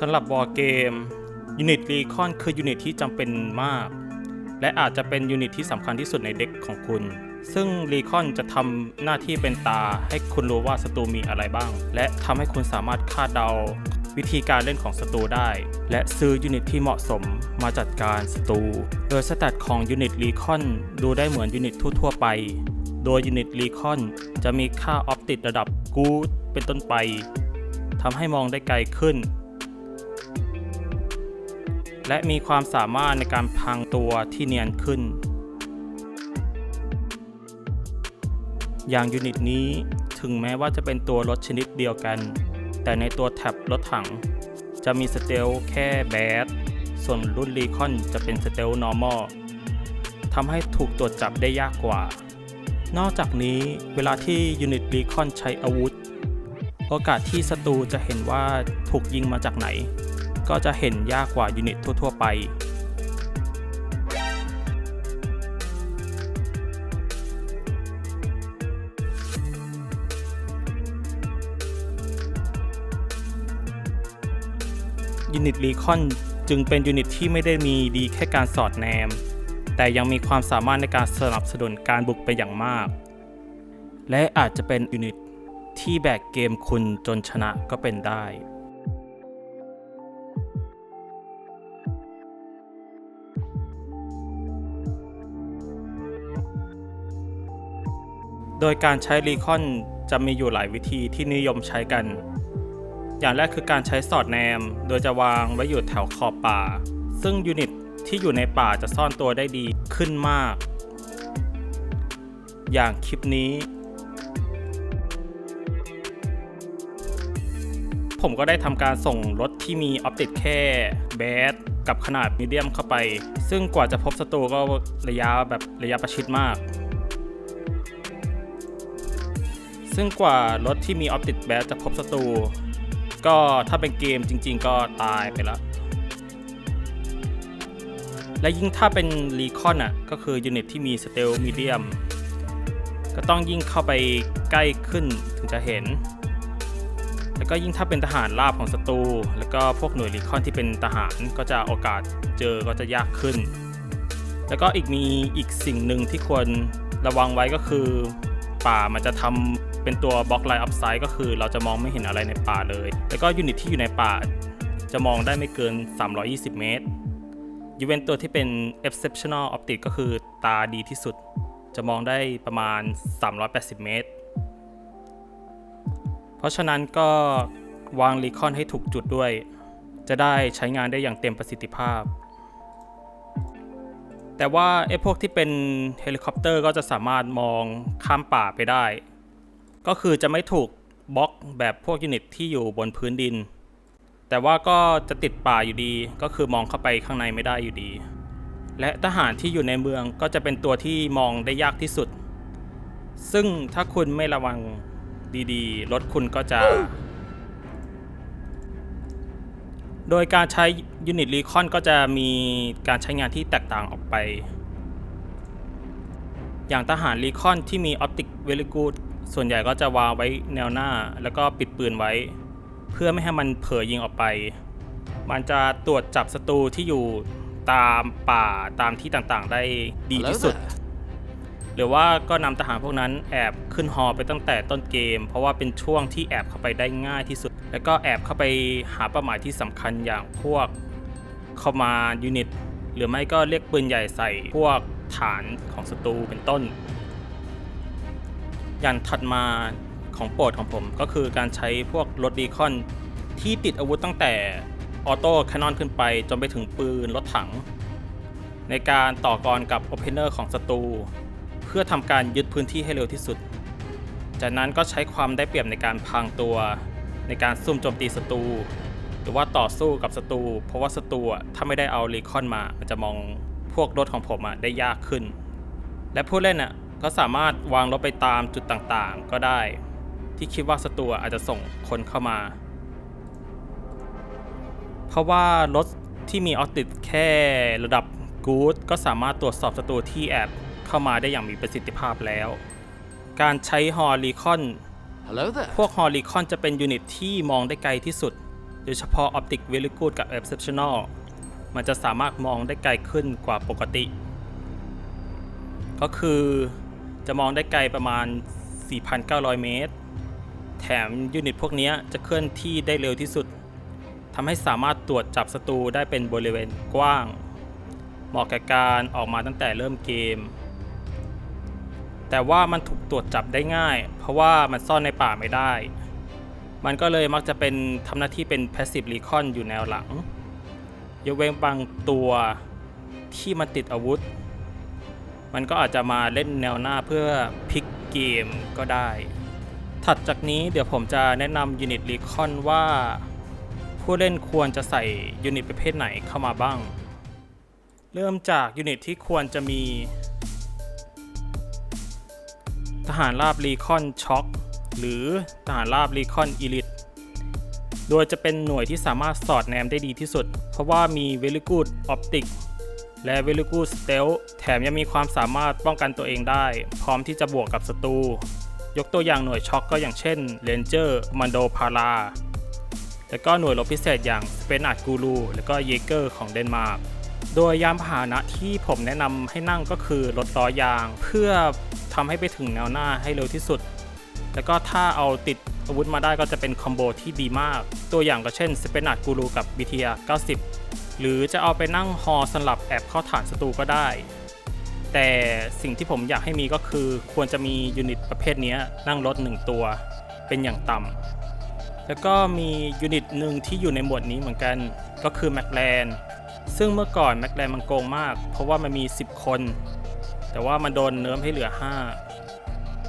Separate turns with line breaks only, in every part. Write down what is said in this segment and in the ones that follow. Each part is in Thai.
สำหรับวอร์เกมยูนิตรีคอนคือยูนิตที่จำเป็นมาก และอาจจะเป็นยูนิตที่สำคัญที่สุดในเด็กของคุณ ซึ่งรีคอนจะทำหน้าที่เป็นตาให้คุณรู้ว่าศัตรูมีอะไรบ้าง และทำให้คุณสามารถคาดเดาวิธีการเล่นของศัตรูได้ และซื้อยูนิตที่เหมาะสมมาจัดการศัตรู โดยสแตทของยูนิตรีคอนดูได้เหมือนยูนิตทั่วๆไป โดยยูนิตรีคอนจะมีค่าออปติกระดับกู๊ดเป็นต้นไปทำให้มองได้ไกลขึ้น และมีความสามารถในการพังตัวที่เนียนขึ้น อย่างยูนิตนี้ถึงแม้ว่าจะเป็นตัวรถชนิดเดียวกัน แต่ในตัวแท็บรถถัง จะมีสเตลแค่แบดส่วนรุ่นรีคอนจะเป็นสเตลนอร์มอลทำให้ถูกตรวจจับได้ยากกว่า นอกจากนี้เวลาที่ยูนิตรีคอนใช้อาวุธ โอกาสที่ศัตรูจะเห็นว่าถูกยิงมาจากไหน ก็จะเห็นยากกว่ายูนิตทั่ว ๆ ไปยูนิตรีคอนจึงเป็นยูนิตที่ไม่ได้มีดีแค่การสอดแนม แต่ยังมีความสามารถในการสนับสนุนการบุกไปอย่างมาก และอาจจะเป็นยูนิตที่แบกเกมคุณจนชนะก็เป็นได้ โดยการใช้รีคอนจะมีอยู่หลายวิธีที่นิยมใช้กัน อย่างแรกคือการใช้สอดแนม โดยจะวางไว้อยู่แถวขอบป่า ซึ่งยูนิตที่อยู่ในป่าจะซ่อนตัวได้ดีขึ้นมาก อย่างคลิปนี้ ผมก็ได้ทำการส่งรถที่มีออปติกแค่แบดกับขนาดมีเดียมเข้าไป ซึ่งกว่าจะพบศัตรูก็ระยะแบบระยะประชิดมาก ซึ่งกว่ารถที่มีออปติกแบดจะพบศัตรู ก็ถ้าเป็นเกมจริง ๆ ก็ตายไปแล้ว และยิ่งถ้าเป็นรีคอนอะ ก็คือยูนิตที่มีสเตลมีเดียม ก็ต้องยิ่งเข้าไปใกล้ขึ้นถึงจะเห็น แล้วก็ยิ่งถ้าเป็นทหารราบของศัตรู แล้วก็พวกหน่วยรีคอนที่เป็นทหารก็จะโอกาสเจอก็จะยากขึ้น แล้วก็อีกมีอีกสิ่งหนึ่งที่ควรระวังไว้ก็คือป่ามันจะทำ เป็นตัวบล็อกไลน์อัพไซด์ก็คือเราจะมองไม่เห็นอะไรในป่าเลย แล้วก็ยูนิตที่อยู่ในป่าจะมองได้ไม่เกิน 320 เมตรยูเวนตัวที่เป็น exceptional optic ก็คือตาดีที่สุด จะมองได้ประมาณ 380 เมตร เพราะฉะนั้นก็วางรีคอนให้ถูกจุดด้วย จะได้ใช้งานได้อย่างเต็มประสิทธิภาพ แต่ว่าไอ้พวกที่เป็นเฮลิคอปเตอร์ก็จะสามารถมองข้ามป่าไปได้ ก็คือจะไม่ถูกบล็อกแบบพวกยูนิตที่อยู่บนพื้นดิน แต่ว่าก็จะติดป่าอยู่ดี ก็คือมองเข้าไปข้างในไม่ได้อยู่ดี และทหารที่อยู่ในเมืองก็จะเป็นตัวที่มองได้ยากที่สุด ซึ่งถ้าคุณไม่ระวังดีๆ รถคุณก็จะ โดยการใช้ยูนิตรีคอนก็จะมีการใช้งานที่แตกต่างออกไป อย่างทหารรีคอนที่มีออปติกเวลิกูด ส่วนใหญ่ก็จะวางไว้แนวหน้าแล้วก็ปิดปืนไว้ เพื่อไม่ให้มันเผยยิงออกไป มันจะตรวจจับศัตรูที่อยู่ตามป่าตามที่ต่างๆ ได้ดีที่สุด หรือว่าก็นำทหารพวกนั้นแอบขึ้นฮอไปตั้งแต่ต้นเกม เพราะว่าเป็นช่วงที่แอบเข้าไปได้ง่ายที่สุด แล้วก็แอบเข้าไปหาเป้าหมายที่สำคัญอย่างพวกเข้ามายูนิตหรือไม่ก็เรียกปืนใหญ่ใส่พวกฐานของศัตรูเป็นต้น อย่างถัดมาของโปรดของผมก็คือการใช้พวกรถดีคอนที่ติดอาวุธตั้งแต่ออโต้แคนนอนขึ้นไป จนไปถึงปืนรถถัง ในการต่อกรกับโอเพนเนอร์ของศัตรูเพื่อทำการยึดพื้นที่ให้เร็วที่สุด จากนั้นก็ใช้ความได้เปรียบในการพรางตัว ในการซุ่มโจมตีศัตรูหรือว่าต่อสู้กับศัตรูเพราะว่าศัตรูถ้าไม่ได้เอารีคอนมามันจะมองพวกรถของผมอะได้ยากขึ้น และผู้เล่นอะ ก็สามารถวางรถไปตามจุดต่างๆ ก็ได้ ที่คิดว่าศัตรูอาจจะส่งคนเข้ามา เพราะว่ารถที่มีออติดแค่ระดับกู๊ดก็สามารถตรวจสอบศัตรูที่แอบเข้ามาได้อย่างมีประสิทธิภาพแล้ว การใช้ฮอรีคอน
Hello there.
พวกฮอริคอนจะเป็นยูนิตที่มองได้ไกลที่สุดดยเฉพาะ Optic Very Good กับ Exceptional มันจะสามารถมองได้ไกลขึ้นกว่าปกติ ก็คือ จะมองได้ไกลประมาณ 4,900 เมตร แถมยูนิตพวกนี้จะเคลื่อนที่ได้เร็วที่สุดทำให้สามารถตรวจจับศัตรูได้เป็นบริเวณกว้าง เหมาะกับการออกมาตั้งแต่เริ่มเกม แต่ว่ามันถูกตรวจจับได้ง่าย เพราะว่ามันซ่อนในป่าไม่ได้ มันก็เลยมักจะเป็นทำหน้าที่เป็น passive recon อยู่แนวหลัง ยกเว้นบางตัวที่มันติดอาวุธ มันก็อาจจะมาเล่นแนวหน้าเพื่อพลิกเกมก็ได้ ถัดจากนี้เดี๋ยวผมจะแนะนำยูนิตรีคอนว่า ผู้เล่นควรจะใส่ยูนิตประเภทไหนเข้ามาบ้าง เริ่มจากยูนิตที่ควรจะมี ทหารราบรีคอนช็อคหรือทหารราบรีคอนอีลิทโดยจะเป็นหน่วยที่สามารถสอดแนมได้ดีที่สุด เพราะว่ามี Very Good Optic และ Very Good Stealth แถมยังมีความสามารถป้องกันตัวเองได้ พร้อมที่จะบวกกับศัตรู ยกตัวอย่างหน่วยช็อคก็อย่างเช่น Ranger Commando Para แล้วก็หน่วยรบพิเศษอย่าง s p e n a r d Guru แล้วก็ Jaeger ของเดนมาร์กโดยยานพาหนะที่ผมแนะนำให้นั่งก็คือรถล้อยาง เพื่อทำให้ไปถึงแนวหน้าให้เร็วที่สุด แล้วก็ถ้าเอาติดอาวุธมาได้ก็จะเป็นคอมโบที่ดีมาก ตัวอย่างก็เช่น s p e n a r d Guru กับ BTR 90 หรือจะเอาไปนั่งฮอสลับแอบเข้าฐานศัตรูก็ได้ แต่สิ่งที่ผมอยากให้มีก็คือควรจะมียูนิตประเภทนี้นั่งรถ 1 ตัว เป็นอย่างต่ำแล้วก็มียูนิตหนึ่งที่อยู่ในหมวดนี้เหมือนกันก็คือแม l แลนซึ่งเมื่อก่อนแม l แลนมันโกงมาก เพราะว่ามันมี 10 คน แต่ว่ามันโดนเนิร์ฟให้เหลือ 5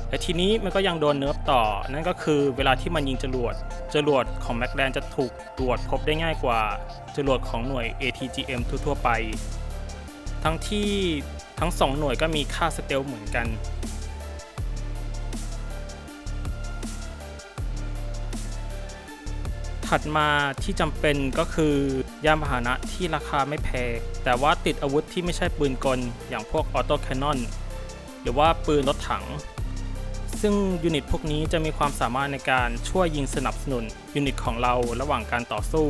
และทีนี้มันก็ยังโดนเนิร์ฟต่อ นั่นก็คือเวลาที่มันยิงจรวด จรวดของแม l แลนจะถูกตรวจพบได้ง่ายกว่า จรวดของหน่วย ATGM ทั่วๆไป ทั้งที่ทั้ง 2 หน่วยก็มีค่าสเตลเหมือนกัน ถัดมาที่จำเป็นก็คือยานพาหนะที่ราคาไม่แพง แต่ว่าติดอาวุธที่ไม่ใช่ปืนกลอย่างพวกออโต้แคนนอนหรือว่าปืนรถถัง ซึ่งยูนิตพวกนี้จะมีความสามารถในการช่วยยิงสนับสนุนยูนิตของเราระหว่างการต่อสู้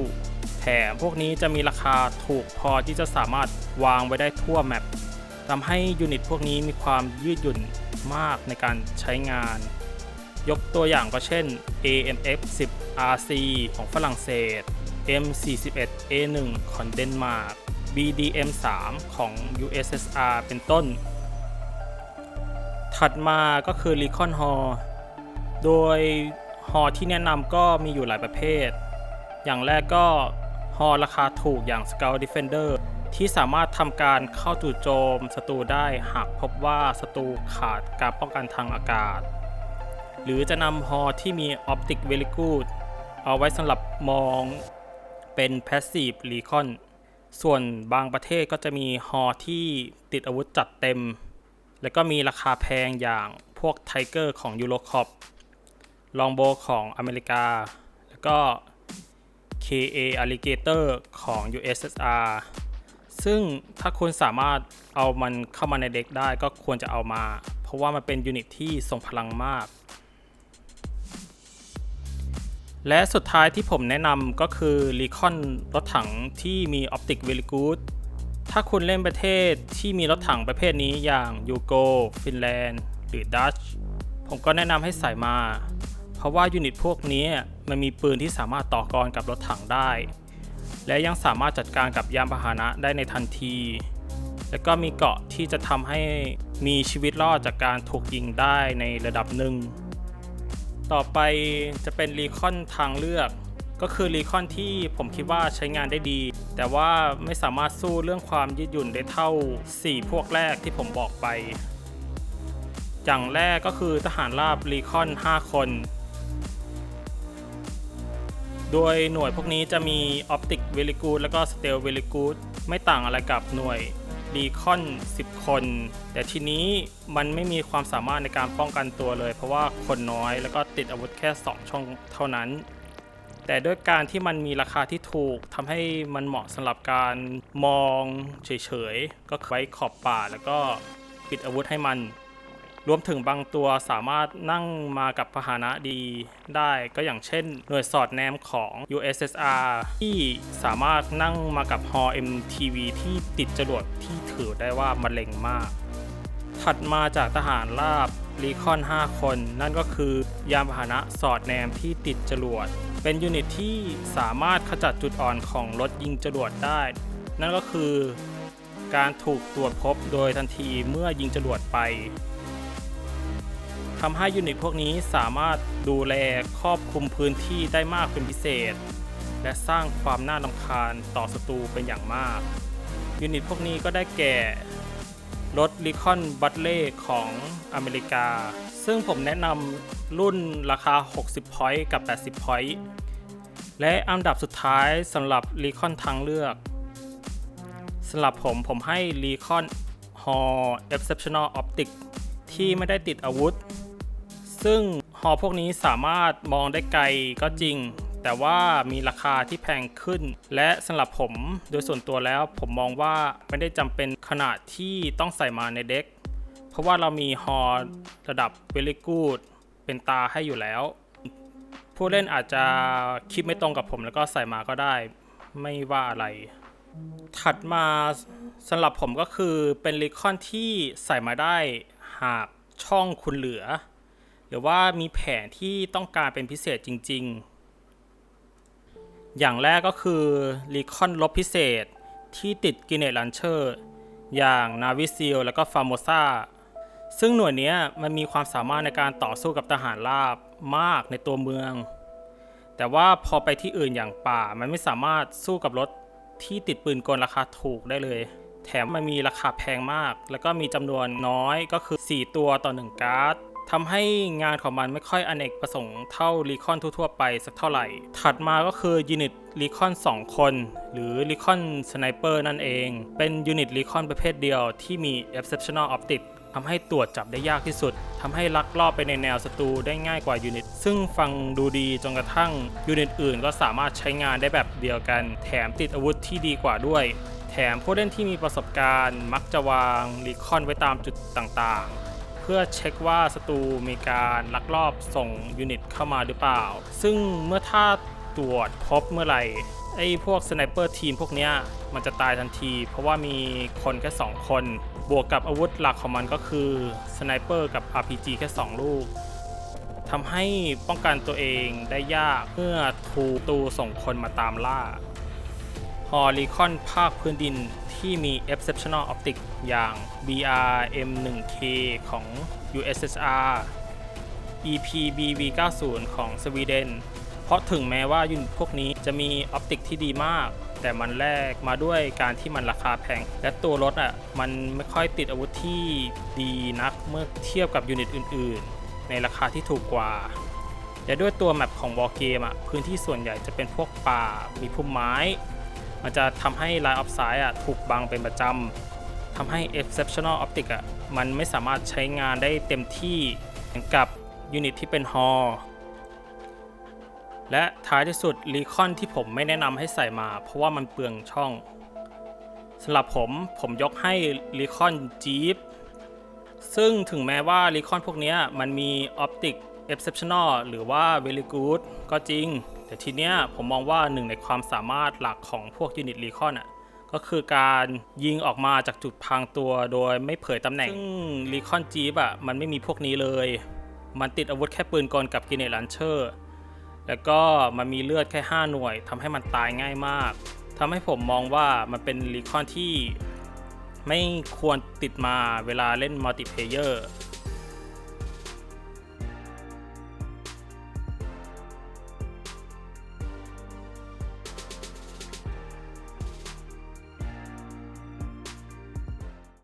แถมพวกนี้จะมีราคาถูกพอที่จะสามารถวางไว้ได้ทั่วแมปทำให้ยูนิตพวกนี้มีความยืดหยุ่นมากในการใช้งาน ยกตัวอย่างก็เช่น AMF 10 RC ของฝรั่งเศส M41 A1 ของเดนมาร์ก BDM 3ของ USSR เป็นต้น ถัดมาก็คือ Recon Hall โดยฮอที่แนะนำก็มีอยู่หลายประเภท อย่างแรกก็ฮอราคาถูกอย่าง Scout Defender ที่สามารถทำการเข้าจู่โจมศัตรูได้หากพบว่าศัตรูขาดการป้องกันทางอากาศ หรือจะนำฮอที่มี Optic Very Good เอาไว้สำหรับมองเป็น Passive Recon ส่วนบางประเทศก็จะมีฮอที่ติดอาวุธจัดเต็ม แล้วก็มีราคาแพงอย่างพวก Tiger ของ Eurocop Longbow ของอเมริกา แล้วก็ KA Alligator ของ USSR ซึ่งถ้าคุณสามารถเอามันเข้ามาในเด็กได้ก็ควรจะเอามา เพราะว่ามันเป็นยูนิตที่ทรงพลังมาก และสุดท้ายที่ผมแนะนำก็คือ Recon รถถังที่มี Optic Very Good ถ้าคุณเล่นประเทศที่มีรถถังประเภทนี้อย่างยูโก ฟินแลนด์ หรือดัตช์ผมก็แนะนำให้ใส่มา เพราะว่ายูนิตพวกนี้มันมีปืนที่สามารถต่อกรกับรถถังได้ และยังสามารถจัดการกับยานพาหนะได้ในทันที และก็มีเกาะที่จะทำให้มีชีวิตรอดจากการถูกยิงได้ในระดับหนึ่ง ต่อไปจะเป็นรีคอนทางเลือก ก็คือรีคอนที่ผมคิดว่าใช้งานได้ดี แต่ว่าไม่สามารถสู้เรื่องความยืดหยุ่นได้เท่า 4 พวกแรกที่ผมบอกไป อย่างแรกก็คือทหารราบรีคอน 5 คน โดยหน่วยพวกนี้จะมี Optic Very Good แล้วก็ Stealth Very Good ไม่ต่างอะไรกับหน่วยรีคอน 10 คน แต่ทีนี้มันไม่มีความสามารถในการป้องกันตัวเลย เพราะว่าคนน้อยแล้วก็ติดอาวุธแค่ 2 ช่องเท่านั้น แต่ด้วยการที่มันมีราคาที่ถูกทำให้มันเหมาะสำหรับการมองเฉยๆ ก็ไว้ขอบป่าแล้วก็ปิดอาวุธให้มัน รวมถึงบางตัวสามารถนั่งมากับพาหนะดีได้ก็อย่างเช่น หน่วยสอดแนมของ USSR ที่สามารถนั่งมากับฮอ MTV ที่ติดจรวดที่ถือได้ว่ามะเร็งมาก ถัดมาจากทหารราบรีคอน 5 คน นั่นก็คือยานพาหนะสอดแนมที่ติดจรวด เป็นยูนิตที่สามารถขจัดจุดอ่อนของรถยิงจรวดได้ นั่นก็คือการถูกตรวจพบโดยทันทีเมื่อยิงจรวดไปทำให้ยูนิตพวกนี้สามารถดูแลครอบคลุมพื้นที่ได้มากเป็นพิเศษ และสร้างความน่ารำคาญต่อศัตรูเป็นอย่างมาก ยูนิตพวกนี้ก็ได้แก่รถ l ิคอนบัตเล่ของอเมริกา ซึ่งผมแนะนำ รุ่นราคา 60 point กับ 80 point และอันดับสุดท้ายสำหรับ l ิคอนทางเลือกสำหรับผมผมให้ l ิคอน Hall Exceptional Optic ที่ไม่ได้ติดอาวุธ ซึ่งฮอพวกนี้สามารถมองได้ไกลก็จริง แต่ว่ามีราคาที่แพงขึ้น และสำหรับผมโดยส่วนตัวแล้วผมมองว่าไม่ได้จำเป็นขนาดที่ต้องใส่มาในเด็ก เพราะว่าเรามีฮอระดับเวลิกูด เป็นตาให้อยู่แล้ว ผู้เล่นอาจจะคิดไม่ตรงกับผมแล้วก็ใส่มาก็ได้ไม่ว่าอะไร ถัดมาสำหรับผมก็คือเป็นลิคอนที่ใส่มาได้หากช่องคุณเหลือ หรือว่ามีแผนที่ต้องการเป็นพิเศษจริง ๆ อย่างแรกก็คือรีคอนลบพิเศษที่ติดกินเนตลันเชอร์ อย่างนาวิซิลแล้วก็ฟาโมซา ซึ่งหน่วยนี้มันมีความสามารถในการต่อสู้กับทหารราบมากในตัวเมือง แต่ว่าพอไปที่อื่นอย่างป่า มันไม่สามารถสู้กับรถที่ติดปืนกลราคาถูกได้เลย แถมมันมีราคาแพงมาก แล้วก็มีจำนวนน้อยก็คือ 4 ตัวต่อ 1 การ์ดทำให้งานของมันไม่ค่อยอเนกประสงค์เท่ารีคอนทั่วๆไปสักเท่าไหร่ ถัดมาก็คือยูนิตรีคอน2 คน หรือรีคอนสไนเปอร์นั่นเอง เป็นยูนิตรีคอนประเภทเดียวที่มี exceptional optic ทำให้ตรวจจับได้ยากที่สุดทำให้ลักลอบไปในแนวศัตรูได้ง่ายกว่ายูนิต ซึ่งฟังดูดีจนกระทั่งยูนิตอื่นก็สามารถใช้งานได้แบบเดียวกัน แถมติดอาวุธที่ดีกว่าด้วย แถมผู้เล่นที่มีประสบการณ์ มักจะวางรีคอนไว้ตามจุดต่างๆ เพื่อเช็คว่าศัตรูมีการลักลอบส่งยูนิตเข้ามาหรือเปล่า ซึ่งเมื่อถ้าตรวจพบเมื่อไหร่ ไอ้พวกสไนเปอร์ทีมพวกเนี้ยมันจะตายทันที เพราะว่ามีคนแค่ 2 คน บวกกับอาวุธหลักของมันก็คือสไนเปอร์กับ RPG แค่ 2 ลูกทำให้ป้องกันตัวเองได้ยากเมื่อทูตูส่งคนมาตามล่าฮอริคอนภาคพื้นดินที่มี exceptional optic อย่าง BRM1K ของ USSR EPBV90 ของสวีเดน เพราะถึงแม้ว่ายูนิตพวกนี้จะมีออปติกที่ดีมาก แต่มันแลกมาด้วยการที่มันราคาแพง และตัวรถอะมันไม่ค่อยติดอาวุธที่ดีนักเมื่อเทียบกับยูนิตอื่น ๆ ในราคาที่ถูกกว่าและด้วยตัวแมปของวอลเกมอะพื้นที่ส่วนใหญ่จะเป็นพวกป่ามีพุ่มไม้ มันจะทำให้ Line of Sight อะถูกบังเป็นประจำทำให้ Exceptional Optic อะมันไม่สามารถใช้งานได้เต็มที่เหมือนกับยูนิตที่เป็นฮอ และท้ายที่สุดรีคอนที่ผมไม่แนะนำให้ใส่มา เพราะว่ามันเปลืองช่องสำหรับผมผมยกให้รีคอนจี๊ปซึ่งถึงแม้ว่ารีคอนพวกนี้มันมีออปติก exceptional หรือว่า very good ก็จริง แต่ทีเนี้ยผมมองว่าหนึ่งในความสามารถหลักของพวกยูนิตรีคอนอะก็คือการยิงออกมาจากจุดพางตัวโดยไม่เผยตำแหน่ง ซึ่งรีคอนจีบอะมันไม่มีพวกนี้เลย มันติดอาวุธแค่ปืนกลกับกินเนตลันเชอร์ แล้วก็มันมีเลือดแค่ 5 หน่วยทำให้มันตายง่ายมากทำให้ผมมองว่ามันเป็นรีคอนที่ไม่ควรติดมาเวลาเล่นมัลติเพเยอร์